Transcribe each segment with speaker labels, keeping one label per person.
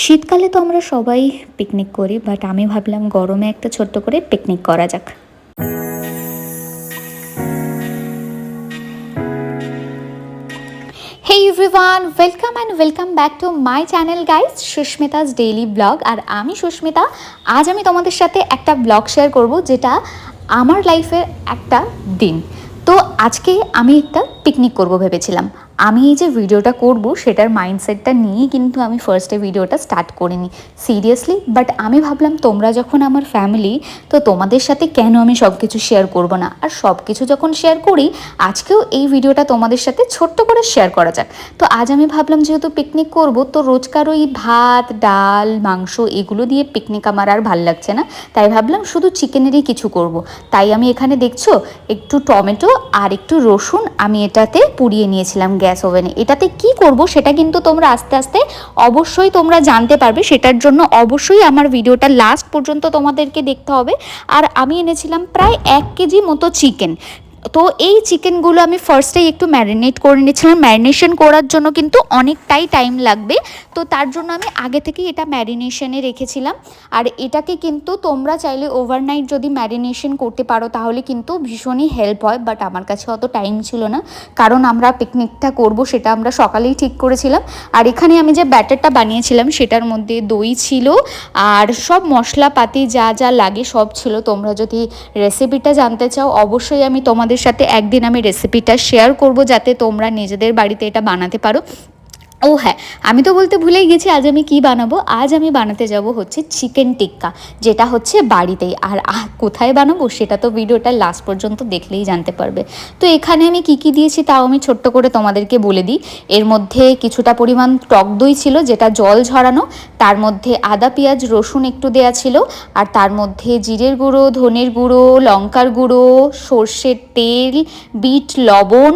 Speaker 1: শীতকালে তো আমরা সবাই পিকনিক করি বাট আমি ভাবলাম গরমে একটা ছোট্ট করে পিকনিক করা যাক। Hey everyone welcome and welcome back to my channel guys Susmita's daily vlog আর আমি সুস্মিতা, আজ আমি তোমাদের সাথে একটা ব্লগ শেয়ার করব, যেটা আমার লাইফের একটা দিন। তো আজকে আমি একটা পিকনিক করব ভেবেছিলাম। আমি এই যে ভিডিওটা করব, সেটার মাইন্ডসেটটা নিয়েই কিন্তু আমি ফার্স্টে ভিডিওটা স্টার্ট করিনি। সিরিয়াসলি বাট আমি ভাবলাম, তোমরা যখন আমার ফ্যামিলি তো তোমাদের সাথে কেন আমি সব কিছু শেয়ার করব না? আর সব কিছু যখন শেয়ার করি, আজকেও এই ভিডিওটা তোমাদের সাথে ছোট্ট করে শেয়ার করা যাক। তো আজ আমি ভাবলাম, যেহেতু পিকনিক করব, তো রোজকার ওই ভাত, ডাল, মাংস, এগুলো দিয়ে পিকনিক আমার আর ভালো লাগছে না। তাই ভাবলাম, শুধু চিকেনেরই কিছু করব। তাই আমি এখানে দেখছ, একটু টমেটো আর একটু রসুন আমি এটাতে পুড়িয়ে নিয়েছিলাম। গ্যাস ওভেনে। এটাতে কি করব সেটা কিন্তু তোমরা আস্তে আস্তে অবশ্যই তোমরা জানতে পারবে। সেটার জন্য অবশ্যই আমার ভিডিওটা লাস্ট পর্যন্ত তোমাদেরকে দেখতে হবে। আর আমি এনেছিলাম প্রায় এক কেজি মতো চিকেন তো এই চিকেনগুলো আমি ফার্স্টেই একটু ম্যারিনেট করে নিয়েছিলাম। ম্যারিনেশন করার জন্য কিন্তু অনেকটাই টাইম লাগবে। তো তার জন্য আমি আগে থেকেই এটা ম্যারিনেশনে রেখেছিলাম। আর এটাকে কিন্তু তোমরা চাইলে ওভারনাইট যদি ম্যারিনেশন করতে পারো, তাহলে কিন্তু ভীষণই হেল্প হয়। বাট আমার কাছে অত টাইম ছিল না। কারণ আমরা পিকনিকটা করব, সেটা আমরা সকালেই ঠিক করেছিলাম। আর এখানে আমি যে ব্যাটারটা বানিয়েছিলাম, সেটার মধ্যে দই ছিল। আর সব মশলাপাতি যা যা লাগে সব ছিল। তোমরা যদি রেসিপিটা জানতে চাও, অবশ্যই আমি তোমাদের সাথে একদিন আমি রেসিপিটা শেয়ার করব যাতে তোমরা নিজেদের বাড়িতে এটা বানাতে পারো। ও হ্যাঁ আমি তো বলতে ভুলেই গেছি আজ আমি কি বানাবো? আজ আমি বানাতে যাব হচ্ছে চিকেন টিক্কা, যেটা হচ্ছে বাড়িতেই। আর কোথায় বানাবো সেটা তো ভিডিওটা লাস্ট পর্যন্ত দেখলেই জানতে পারবে। তো এখানে আমি কি কি দিয়েছি তাও আমি ছোট্ট করে তোমাদেরকে বলে দিই। এর মধ্যে কিছুটা পরিমাণ টক দই ছিল, যেটা জল ঝরানো। তার মধ্যে আদা, পেঁয়াজ, রসুন একটু দেয়া ছিল। আর তার মধ্যে জিরের গুঁড়ো, ধনের গুঁড়ো, লঙ্কার গুঁড়ো, সর্ষের তেল, বিট, লবণ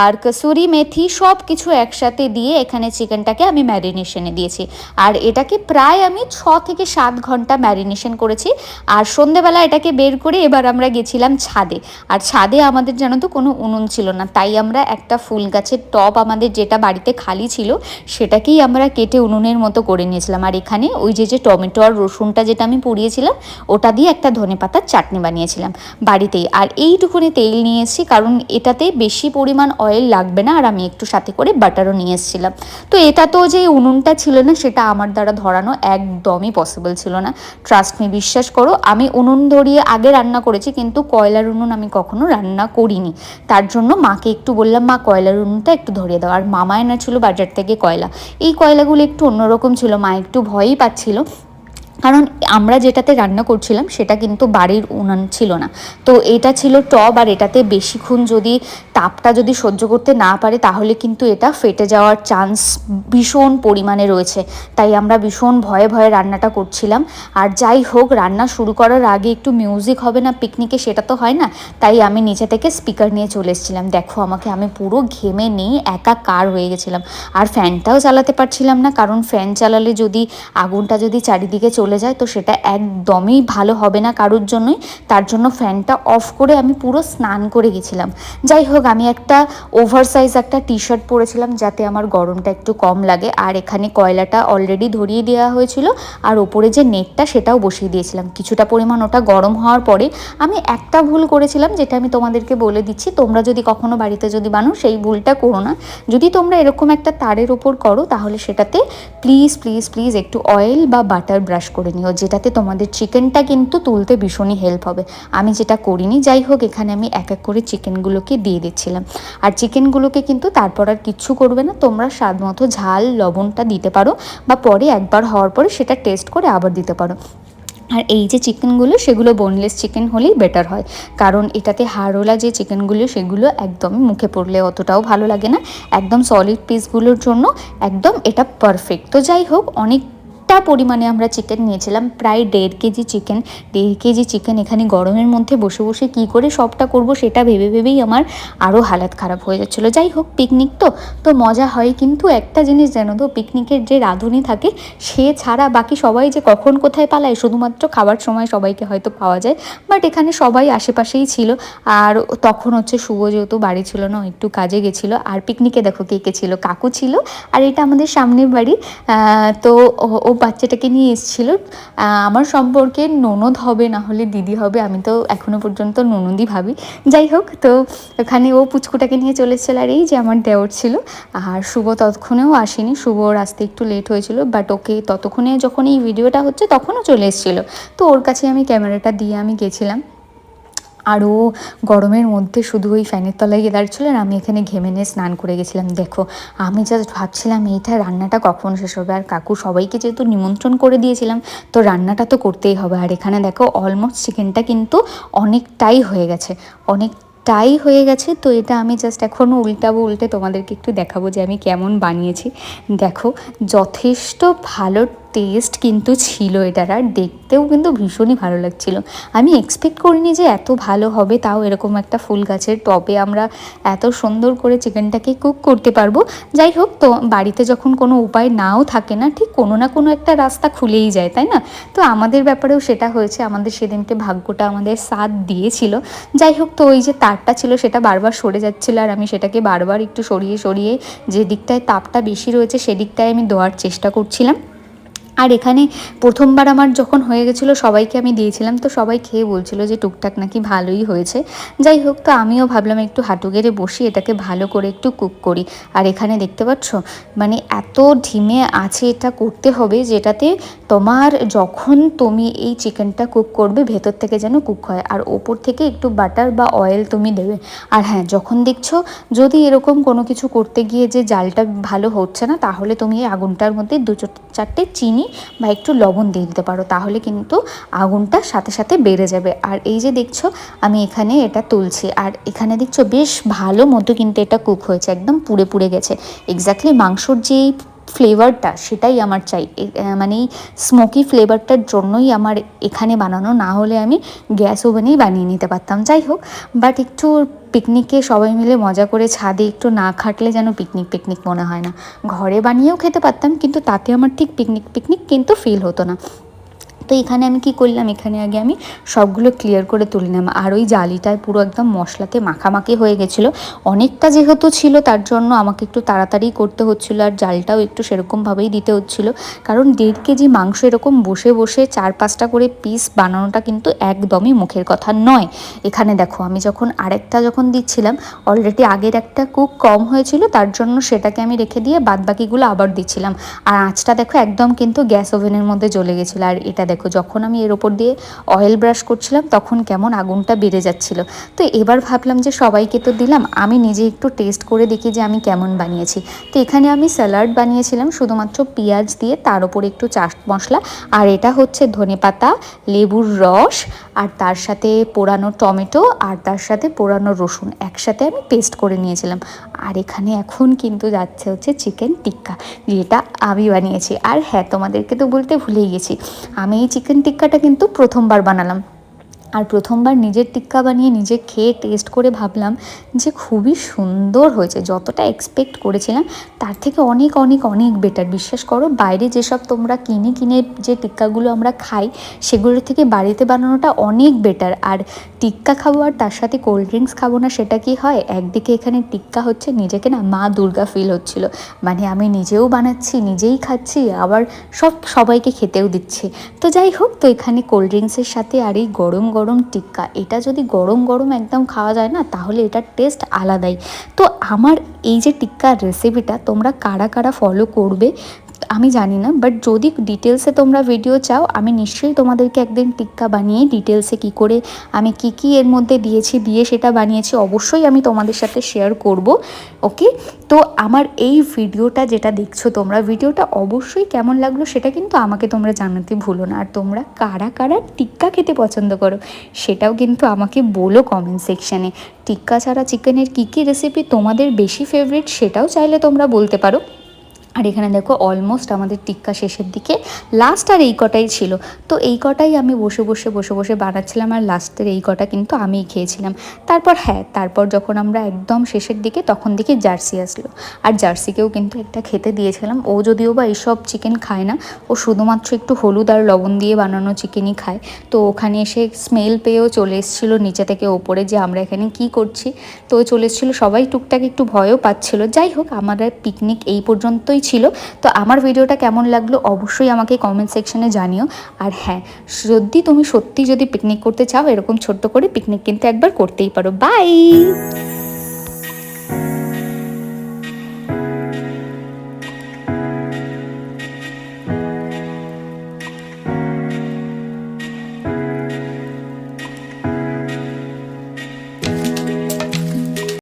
Speaker 1: আর কসুরি মেথি সব কিছু একসাথে দিয়ে এখানে চিকেনটাকে আমি ম্যারিনেশনে দিয়েছি। আর এটাকে প্রায় আমি ছ থেকে সাত ঘণ্টা ম্যারিনেশন করেছি। আর সন্ধেবেলা এটাকে বের করে এবার আমরা গেছিলাম ছাদে। আর ছাদে আমাদের জানো তো কোনো উনুন ছিল না, তাই আমরা একটা ফুল গাছের টব আমাদের যেটা বাড়িতে খালি ছিল, সেটাকেই আমরা কেটে উনুনের মতো করে নিয়েছিলাম। আর এখানে ওই যে যে টমেটো আর রসুনটা যেটা আমি পুড়িয়েছিলাম, ওটা দিয়ে একটা ধনে পাতার চাটনি বানিয়েছিলাম বাড়িতেই। আর এইটুকুনি তেল নিয়ে এসেছি, কারণ এটাতে বেশি পরিমাণ অয়েল লাগবে না। আর আমি একটু সাথে করে বাটারও নিয়ে এসেছিলাম। তো এটা তো যে উনুনটা ছিল না, সেটা আমার দ্বারা ধরানো একদমই পসিবল ছিল না। ট্রাস্ট মি বিশ্বাস করো, আমি উনুন ধরিয়ে আগে রান্না করেছি, কিন্তু কয়লার উনুন আমি কখনো রান্না করিনি। তার জন্য মাকে একটু বললাম, মা, কয়লার উনুনটা একটু ধরিয়ে দাও। আর মামায় না ছিল বাজার থেকে কয়লা। এই কয়লাগুলো একটু অন্যরকম ছিল, মা একটু ভয়ই পাচ্ছিল। কারণ আমরা যেটাতে রান্না করছিলাম সেটা কিন্তু বাড়ির উনান ছিল না। তো এটা ছিল টব আর এটাতে বেশিক্ষণ যদি তাপটা যদি সহ্য করতে না পারে তাহলে কিন্তু এটা ফেটে যাওয়ার চান্স ভীষণ পরিমাণে রয়েছে। তাই আমরা ভীষণ ভয়ে ভয়ে রান্নাটা করছিলাম। আর যাই হোক, রান্না শুরু করার আগে একটু মিউজিক হবে না পিকনিকে সেটা তো হয় না। তাই আমি নিচে থেকে স্পিকার নিয়ে চলে এসেছিলাম। দেখো আমাকে, আমি পুরো ঘেমে নিয়ে একা কার হয়ে গেছিলাম। আর ফ্যানটাও চালাতে পারছিলাম না, কারণ ফ্যান চালালে যদি আগুনটা যদি চারিদিকে চলে যায়, তো সেটা একদমই ভালো হবে না কারোর জন্যই। তার জন্য ফ্যানটা অফ করে আমি পুরো স্নান করে গেছিলাম। যাই হোক, আমি একটা ওভার সাইজ একটা টি শার্ট পরেছিলাম যাতে আমার গরমটা একটু কম লাগে। আর এখানে কয়লাটা অলরেডি ধরিয়ে দেওয়া হয়েছিল। আর ওপরে যে নেটটা সেটাও বসিয়ে দিয়েছিলাম। কিছুটা পরিমাণ ওটা গরম হওয়ার পরে আমি একটা ভুল করেছিলাম, যেটা আমি তোমাদেরকে বলে দিচ্ছি। তোমরা যদি কখনো বাড়িতে যদি বানো, সেই ভুলটা করো না। যদি তোমরা এরকম একটা তারের ওপর করো, তাহলে সেটাতে প্লিজ প্লিজ প্লিজ একটু অয়েল বা বাটার ব্রাশ করে নিও। যেটাতে তোমাদের চিকেনটা কিন্তু তুলতে ভীষণই হেল্প হবে। আমি যেটা করিনি, যাই হোক, এখানে আমি এক এক করে চিকেনগুলোকে দিয়ে দিচ্ছিলাম। আর চিকেনগুলোকে কিন্তু তারপর আর কিচ্ছু করবে না। তোমরা স্বাদ মতো ঝাল, লবণটা দিতে পারো বা পরে একবার হওয়ার পরে সেটা টেস্ট করে আবার দিতে পারো। আর এই যে চিকেনগুলো সেগুলো বোনলেস চিকেন হলেই বেটার হয়। কারণ এটাতে হাড়ওয়ালা যে চিকেনগুলো সেগুলো একদমই মুখে পড়লে অতটাও ভালো লাগে না। একদম সলিড পিসগুলোর জন্য একদম এটা পারফেক্ট তো যাই হোক, অনেক অনেকটা পরিমাণে আমরা চিকেন নিয়েছিলাম, প্রায় দেড় কেজি চিকেন দেড় কেজি চিকেন এখানে গরমের মধ্যে বসে বসে কি করে সবটা করব সেটা ভেবে ভেবেই আমার আরও হালাত খারাপ হয়ে যাচ্ছিল। যাই হোক পিকনিক তো তো মজা হয় কিন্তু একটা জিনিস জানো তো পিকনিকের যে রাঁধুনি থাকে, সে ছাড়া বাকি সবাই যে কখন কোথায় পালায়, শুধুমাত্র খাবার সময় সবাইকে হয়তো পাওয়া যায় বাট এখানে সবাই আশেপাশেই ছিল। আর তখন হচ্ছে শুভ যেহেতু বাড়ি ছিল না একটু কাজে গেছিল। আর পিকনিকে দেখো কে কে ছিল, কাকু ছিল। আর এটা আমাদের সামনের বাড়ি। তো ও- বাচ্চাটাকে নিয়ে এসেছিল। আমার সম্পর্কে ননদ হবে, না হলে দিদি হবে, আমি তো এখনও পর্যন্ত ননদই ভাবি। যাই হোক, তো ওখানে ও পুচকুটাকে নিয়ে চলে এসেছিল আর এই যে আমার দেওর ছিল। আর শুভ ততক্ষণেও আসেনি, শুভ আসতে একটু লেট হয়েছিল বাট ওকে ততক্ষণে যখন এই ভিডিওটা হচ্ছে, তখনও চলে এসেছিল। তো ওর কাছে আমি ক্যামেরাটা দিয়ে আমি গেছিলাম। আর ও গরমের মধ্যে শুধু ওই ফ্যানের তলায় গিয়ে দাঁড়িয়েছিল আর আমি এখানে ঘেমে নিয়ে স্নান করে গেছিলাম। দেখো, আমি জাস্ট ভাবছিলাম এইটা রান্নাটা কখন শেষ হবে? আর কাকু সবাইকে যেহেতু নিমন্ত্রণ করে দিয়েছিলাম, তো রান্নাটা তো করতেই হবে। আর এখানে দেখো অলমোস্ট চিকেনটা কিন্তু অনেকটাই হয়ে গেছে। অনেক টাই হয়ে গেছে, তো এটা আমি জাস্ট এখনও উল্টাবো, উল্টে তোমাদেরকে একটু দেখাবো যে আমি কেমন বানিয়েছি। দেখো, যথেষ্ট ভালো টেস্ট কিন্তু ছিল এটার, আর দেখতেও কিন্তু ভীষণই ভালো লাগছিল। আমি এক্সপেক্ট করিনি যে এত ভালো হবে, তাও এরকম একটা ফুল গাছের টবে আমরা এত সুন্দর করে চিকেনটাকে কুক করতে পারব। যাই হোক, তো বাড়িতে যখন কোনো উপায় নাও থাকে না, ঠিক কোনো না কোনো একটা রাস্তা খুলেই যায়, তাই না? তো আমাদের ব্যাপারেও সেটা হয়েছে, আমাদের সেদিনকে ভাগ্যটা আমাদের সাথ দিয়েছিল। যাই হোক, তো ওই যে তারটা ছিল, সেটা বারবার সরে যাচ্ছিল, আর আমি সেটাকে বারবার একটু সরিয়ে সরিয়ে যে দিকটায় তাপটা বেশি রয়েছে, সেদিকটায় আমি দেওয়ার চেষ্টা করছিলাম। আর এখানে প্রথমবার আমার যখন হয়ে গেছিল, সবাইকে আমি দিয়েছিলাম, তো সবাই খেয়ে বলছিল যে টুকটাক নাকি ভালোই হয়েছে। যাই হোক, তো আমিও ভাবলাম একটু হাঁটু গেড়ে বসি, এটাকে ভালো করে একটু কুক করি। আর এখানে দেখতে পাচ্ছ মানে এত ঢিমে আছে এটা করতে হবে, যেটাতে তোমার যখন তুমি এই চিকেনটা কুক করবে, ভেতর থেকে যেন কুক হয়। আর ওপর থেকে একটু বাটার বা অয়েল তুমি দেবে। আর হ্যাঁ যখন দেখছ যদি এরকম কোনো কিছু করতে গিয়ে যে জালটা ভালো হচ্ছে না, তাহলে তুমি এই আগুনটার মধ্যে দু চারটে চিনি বা একটু লবণ দিয়ে দিতে পারো, তাহলে কিন্তু আগুনটা সাথে সাথে বেড়ে যাবে। আর এই যে দেখছ, আমি এখানে এটা তুলছি। আর এখানে দেখছ, বেশ ভালো মতো কিন্তু এটা কুক হয়েছে, একদম পুড়ে পুড়ে গেছে। এক্স্যাক্টলি মাংসর যেই ফ্লেভারটা, সেটাই আমার চাই। মানে এই স্মোকি ফ্লেভারটার জন্যই আমার এখানে বানানো, না হলে আমি গ্যাস ওভেনেই বানিয়ে নিতে পারতাম। যাই হোক বাট একটু পিকনিকে সবাই মিলে মজা করে ছাদে একটু না খাটলে যেন পিকনিক পিকনিক মনে হয় না। ঘরে বানিয়েও খেতে পারতাম, কিন্তু তাতে আমার ঠিক পিকনিক পিকনিক কিন্তু ফিল হতো না। তো এখানে আমি কি করলাম? এখানে আগে আমি সবগুলো ক্লিয়ার করে তুলে নিলাম। আর ওই জালিটায় পুরো একদম মশলাতে মাখামাখি হয়ে গেছিল। অনেকটা যেহেতু ছিল, তার জন্য আমাকে একটু তাড়াতাড়ি করতে হচ্ছিল আর জালটাও একটু সেরকমভাবেই দিতে হচ্ছিল। কারণ দেড় কেজি মাংস এরকম বসে বসে চার পাঁচটা করে পিস বানানোটা কিন্তু একদমই মুখের কথা নয়। এখানে দেখো, আমি যখন আরেকটা যখন দিচ্ছিলাম অলরেডি আগের একটা কুক কম হয়েছিল, তার জন্য সেটাকে আমি রেখে দিয়ে বাদবাকিগুলো আবার দিচ্ছিলাম। আর আঁচটা দেখো, একদম কিন্তু গ্যাস ওভেনের মধ্যে জ্বলে গেছিল। আর এটা দেখো যখন আমি এর ওপর দিয়ে অয়েল ব্রাশ করছিলাম, তখন কেমন আগুনটা বেড়ে যাচ্ছিল। তো এবার ভাবলাম যে সবাইকে তো দিলাম, আমি নিজে একটু টেস্ট করে দেখি যে আমি কেমন বানিয়েছি। তো এখানে আমি স্যালাড বানিয়েছিলাম, শুধুমাত্র পেঁয়াজ দিয়ে, তার ওপর একটু চাট মশলা, আর এটা হচ্ছে ধনে পাতা, লেবুর রস, আর তার সাথে পোড়ানো টমেটো, আর তার সাথে পোড়ানো রসুন, একসাথে আমি পেস্ট করে নিয়েছিলাম। আর এখানে এখন কিন্তু যাচ্ছে হচ্ছে চিকেন টিক্কা যেটা আমি বানিয়েছি। আর হ্যাঁ তোমাদেরকে তো বলতে ভুলেই গেছি। আমি এই চিকেন টিক্কাটা কিন্তু প্রথমবার বানালাম। আর প্রথমবার নিজের টিক্কা বানিয়ে নিজে খেয়ে টেস্ট করে ভাবলাম যে খুবই সুন্দর হয়েছে। যতটা এক্সপেক্ট করেছিলাম, তার থেকে অনেক অনেক অনেক বেটার বিশ্বাস করো, বাইরে যেসব তোমরা কিনে কিনে যে টিক্কাগুলো আমরা খাই সেগুলোর থেকে বাড়িতে বানানোটা অনেক বেটার আর টিক্কা খাব আর তার সাথে কোল্ড ড্রিঙ্কস খাব না, সেটা কি হয়? একদিকে এখানে টিক্কা হচ্ছে, নিজেকে না মা দুর্গা ফিল হচ্ছিল। মানে আমি নিজেও বানাচ্ছি, নিজেই খাচ্ছি, আবার সব সবাইকে খেতেও দিচ্ছি। তো যাই হোক, তো এখানে কোল্ড ড্রিঙ্কসের সাথে আর এই গরম গরম টিক্কা। এটা যদি গরম গরম একদম খাওয়া যায় না, তাহলে এটার টেস্ট আলাদাই। তো আমার এই যে টিক্কার রেসিপিটা তোমরা কারা কারা ফলো করবে আমি জানি না বাট যদি ডিটেলসে তোমরা ভিডিও চাও, আমি নিশ্চয়ই তোমাদেরকে একদিন টিক্কা বানিয়ে ডিটেলসে কি করে, আমি কি কি এর মধ্যে দিয়েছি, দিয়ে সেটা বানিয়েছি, অবশ্যই আমি তোমাদের সাথে শেয়ার করব ওকে তো আমার এই ভিডিওটা যেটা দেখছ তোমরা ভিডিওটা অবশ্যই কেমন লাগল সেটা কিন্তু আমাকে তোমরা জানাতে ভুলো না। আর তোমরা কারা কারা টিক্কা খেতে পছন্দ করো, সেটাও কিন্তু আমাকে বলো কমেন্ট সেকশানে টিক্কা ছাড়া চিকেনের কী কী রেসিপি তোমাদের বেশি ফেভারিট সেটাও চাইলে তোমরা বলতে পারো। আর এখানে দেখো অলমোস্ট আমাদের টিক্কা শেষের দিকে। লাস্ট আর এই কটাই ছিল। তো এই কটাই আমি বসে বসে বসে বসে বানাচ্ছিলাম আর লাস্টের এই কটা কিন্তু আমিই খেয়েছিলাম। তারপর হ্যাঁ তারপর যখন আমরা একদম শেষের দিকে তখন দিকে জার্সি আসলো। আর জার্সিকেও কিন্তু একটা খেতে দিয়েছিলাম। ও যদিও বা এইসব চিকেন খায় না, ও শুধুমাত্র একটু হলুদ আর লবণ দিয়ে বানানো চিকেনই খায়। তো ওখানে এসে স্মেল পেয়েও চলে এসেছিল নিচে থেকে ওপরে যে আমরা এখানে কি করছি। তো চলে এসেছিল, সবাই টুকটাক একটু ভয়ও পাচ্ছিলো। যাই হোক আমাদের পিকনিক এই পর্যন্তই মতোই ছিল। তো আমার ভিডিওটা কেমন লাগল অবশ্যই আমাকে কমেন্ট সেকশনে জানিও। আর হ্যাঁ যদি তুমি সত্যি যদি পিকনিক করতে চাও, এরকম ছোট্ট করে পিকনিক কিন্তু একবার করতেই পারো। বাই